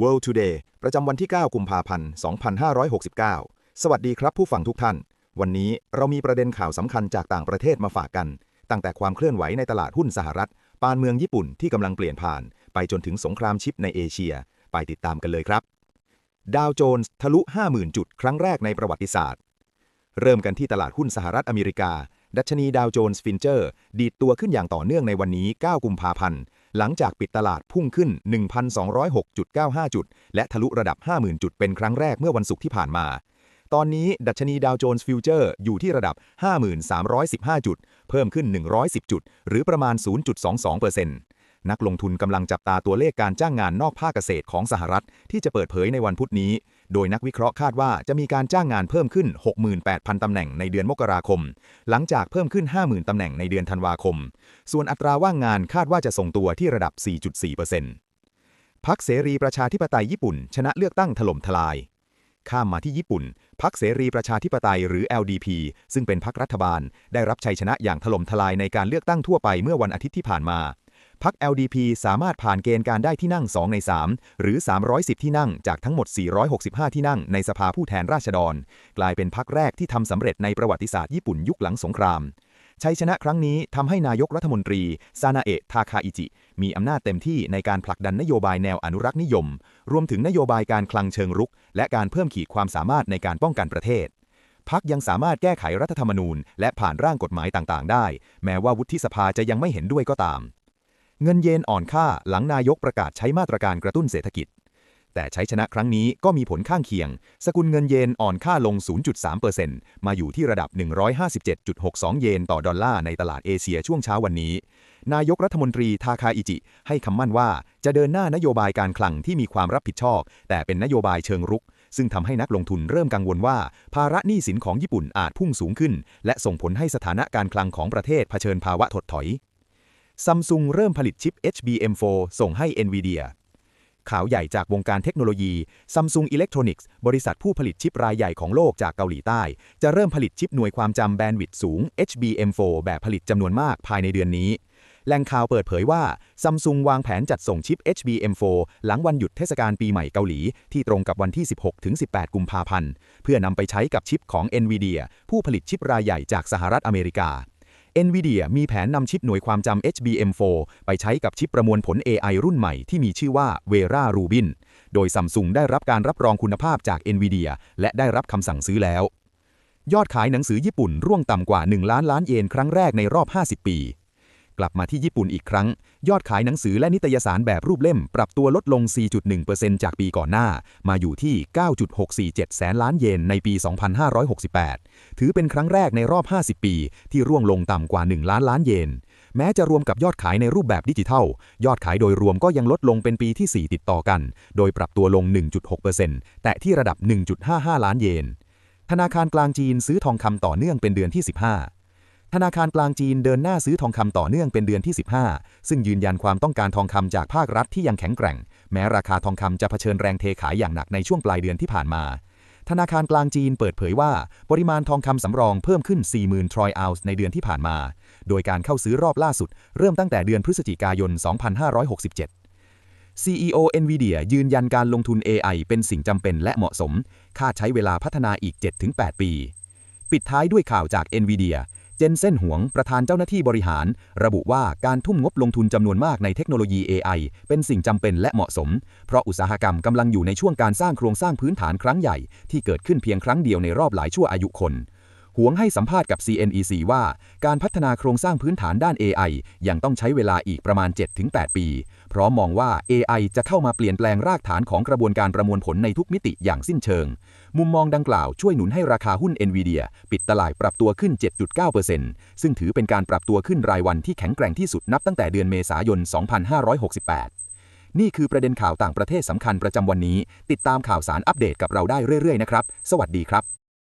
World Today ประจำวันที่ 9 กุมภาพันธ์ 2569 สวัสดีครับผู้ฟังทุกท่าน วันนี้เรามีประเด็นข่าวสำคัญจากต่างประเทศมาฝากกัน ตั้งแต่ความเคลื่อนไหวในตลาดหุ้นสหรัฐ ปานเมืองญี่ปุ่นที่กำลังเปลี่ยนผ่าน ไปจนถึงสงครามชิปในเอเชีย ไปติดตามกันเลยครับ ดาวโจนส์ทะลุ 50,000 จุดครั้งแรกในประวัติศาสตร์ เริ่มกันที่ตลาดหุ้นสหรัฐอเมริกา ดัชนีดาวโจนส์ฟินเจอร์ ดีดตัวขึ้นอย่างต่อเนื่องในวันนี้ 9 กุมภาพันธ์ หลังจากปิดตลาดพุ่งขึ้น 1,206.95 จุด และทะลุระดับ 50,000 จุดเป็นครั้งแรกเมื่อวันศุกร์ที่ผ่านมา ตอนนี้ดัชนีดาวโจนส์ฟิวเจอร์อยู่ที่ระดับ 5315จุด เพิ่มขึ้น 110 จุด หรือประมาณ 0.22%นักลงทุนกำลังจับตาตัวเลขการจ้างงานนอกภาคเกษตรของสหรัฐที่จะเปิดเผยในวันพุธนี้ โดยนักวิเคราะห์คาดว่าจะมีการจ้างงานเพิ่มขึ้น 68,000 ตำแหน่งในเดือนมกราคม หลังจากเพิ่มขึ้น 50,000 ตำแหน่งในเดือนธันวาคม ส่วนอัตราว่างงานคาดว่าจะทรงตัวที่ระดับ 4.4%พักเสรีประชาธิปไตยญี่ปุ่น ชนะเลือกตั้งถล่มทลาย ข้ามมาที่ญี่ปุ่นพักเสรีประชาธิปไตยหรือ LDP ซึ่งเป็นพักรัฐบาล ได้รับชัยชนะอย่างถล่มทลายในการเลือกตั้งทั่วไปเมื่อวันอาทิตย์ที่ผ่านมา พัก LDP สามารถผ่านเกณฑ์การได้ที่นั่ง 2 ใน 3 หรือ 310 ที่นั่งจากทั้งหมด 465 ที่นั่งในสภาผู้แทนราษฎร กลายเป็นพักแรกที่ทำสำเร็จในประวัติศาสตร์ญี่ปุ่นยุคหลังสงครามชัยชนะครั้งนี้ทำให้นายกรัฐมนตรี ซานาเอะ ทาคาอิจิ มีอำนาจเต็มที่ในการผลักดันนโยบายแนวอนุรักษ์นิยม รวมถึงนโยบายการคลังเชิงรุก และการเพิ่มขีดความสามารถในการป้องกันประเทศพักยังสามารถแก้ไขรัฐธรรมนูญ และผ่านร่างกฎหมายต่างๆ ได้ แม้ว่าวุฒิสภาจะยังไม่เห็นด้วยก็ตาม เงินเยนอ่อนค่าหลังนายกประกาศใช้มาตรการกระตุ้นเศรษฐกิจ แต่ใช้ชนะครั้งนี้ก็มีผลข้างเคียง สกุลเงินเยนอ่อนค่าลง 0.3%มาอยู่ที่ระดับ 157.62 เยนต่อดอลลาร์ในตลาดเอเชียช่วงเช้าวันนี้ นายกรัฐมนตรีทาคาอิจิ ให้คำมั่นว่าจะเดินหน้านโยบายการคลังที่มีความรับผิดชอบ แต่เป็นนโยบายเชิงรุกซึ่งทำให้นักลงทุนเริ่มกังวลว่า ภาระหนี้สินของญี่ปุ่นอาจพุ่งสูงขึ้น และส่งผลให้สถานะการคลังของประเทศเผชิญภาวะถดถอย ซัมซุงเริ่มผลิตชิป HBM4 ส่งให้ NVIDIA ข่าวใหญ่จากวงการเทคโนโลยี Samsung Electronics บริษัทผู้ผลิตชิปรายใหญ่ของโลกจากเกาหลีใต้ จะเริ่มผลิตชิปหน่วยความจำแบนด์วิดต์สูง HBM4 แบบผลิตจำนวนมากภายในเดือนนี้ แหล่งข่าวเปิดเผยว่า Samsung วางแผนจัดส่งชิป HBM4 หลังวันหยุดเทศกาลปีใหม่เกาหลี ที่ตรงกับวันที่ 16-18 กุมภาพันธ์ เพื่อนำไปใช้กับชิปของ NVIDIA ผู้ผลิตชิปรายใหญ่จากสหรัฐอเมริกา NVIDIA มีแผนนำชิปหน่วยความจำ HBM4 ไปใช้กับชิปประมวลผล AI รุ่นใหม่ที่มีชื่อว่า Vera Rubin โดย Samsung ได้รับการรับรองคุณภาพจาก NVIDIA และได้รับคำสั่งซื้อแล้ว ยอดขายหนังสือญี่ปุ่นร่วงต่ำกว่า 1 ล้านล้านเยนครั้งแรกในรอบ 50 ปี กลับมาที่ญี่ปุ่นอีกครั้ง ยอดขายหนังสือและนิตยสารแบบรูปเล่ม ปรับตัวลดลง 4.1%จากปีก่อนหน้า มาอยู่ที่ 9.647 แสนล้านเยนในปี 2568 ถือเป็นครั้งแรกในรอบ 50 ปี ที่ร่วงลงต่ำกว่า 1 ล้านล้านเยนแม้จะรวมกับยอดขายในรูปแบบดิจิทัล ยอดขายโดยรวมก็ยังลดลงเป็นปีที่ 4 ติดต่อกัน โดยปรับตัวลง 1.6%แต่ที่ระดับ 1.55 ล้านเยน ธนาคารกลางจีนซื้อทองคำต่อเนื่องเป็นเดือนที่ 15 ธนาคารกลางจีนเดินหน้าซื้อทองคำต่อเนื่องเป็นเดือนที่ 15 ซึ่งยืนยันความต้องการทองคำจากภาครัฐที่ยังแข็งแกร่ง แม้ราคาทองคำจะเผชิญแรงเทขายอย่างหนักในช่วงปลายเดือนที่ผ่านมา ธนาคารกลางจีนเปิดเผยว่า ปริมาณทองคำสำรองเพิ่มขึ้น 40,000 ทรอยออนซ์ในเดือนที่ผ่านมา โดยการเข้าซื้อรอบล่าสุด เริ่มตั้งแต่เดือนพฤศจิกายน 2567 CEO NVIDIA ยืนยันการลงทุน AI เป็นสิ่งจำเป็นและเหมาะสม คาดใช้เวลาพัฒนาอีก 7-8 ปี ปิดท้ายด้วยข่าวจาก NVIDIA เจนเซ่นหวง ประธานเจ้าหน้าที่บริหาร ระบุว่าการทุ่มงบลงทุนจำนวนมากในเทคโนโลยี AI เป็นสิ่งจำเป็นและเหมาะสม เพราะอุตสาหกรรมกำลังอยู่ในช่วงการสร้างโครงสร้างพื้นฐานครั้งใหญ่ที่เกิดขึ้นเพียงครั้งเดียวในรอบหลายชั่วอายุคน หวงให้สัมภาษณ์กับ CNEC ว่า การพัฒนาโครงสร้างพื้นฐานด้าน AI ยังต้องใช้เวลาอีกประมาณ 7-8 ปี เพราะมองว่า AI จะเข้ามาเปลี่ยนแปลงรากฐานของกระบวนการประมวลผลในทุกมิติอย่างสิ้นเชิง มุมมองดังกล่าวช่วยหนุนให้ราคาหุ้น NVIDIA ปิดตลาดปรับตัวขึ้น 7.9%ซึ่งถือเป็นการปรับตัวขึ้นรายวันที่แข็งแกร่งที่สุดนับตั้งแต่เดือนเมษายน 2568นี่คือประเด็นข่าวต่างประเทศสำคัญประจำวันนี้ ติดตามข่าวสารอัปเดตกับเราได้เรื่อย ๆ นะครับ สวัสดีครับ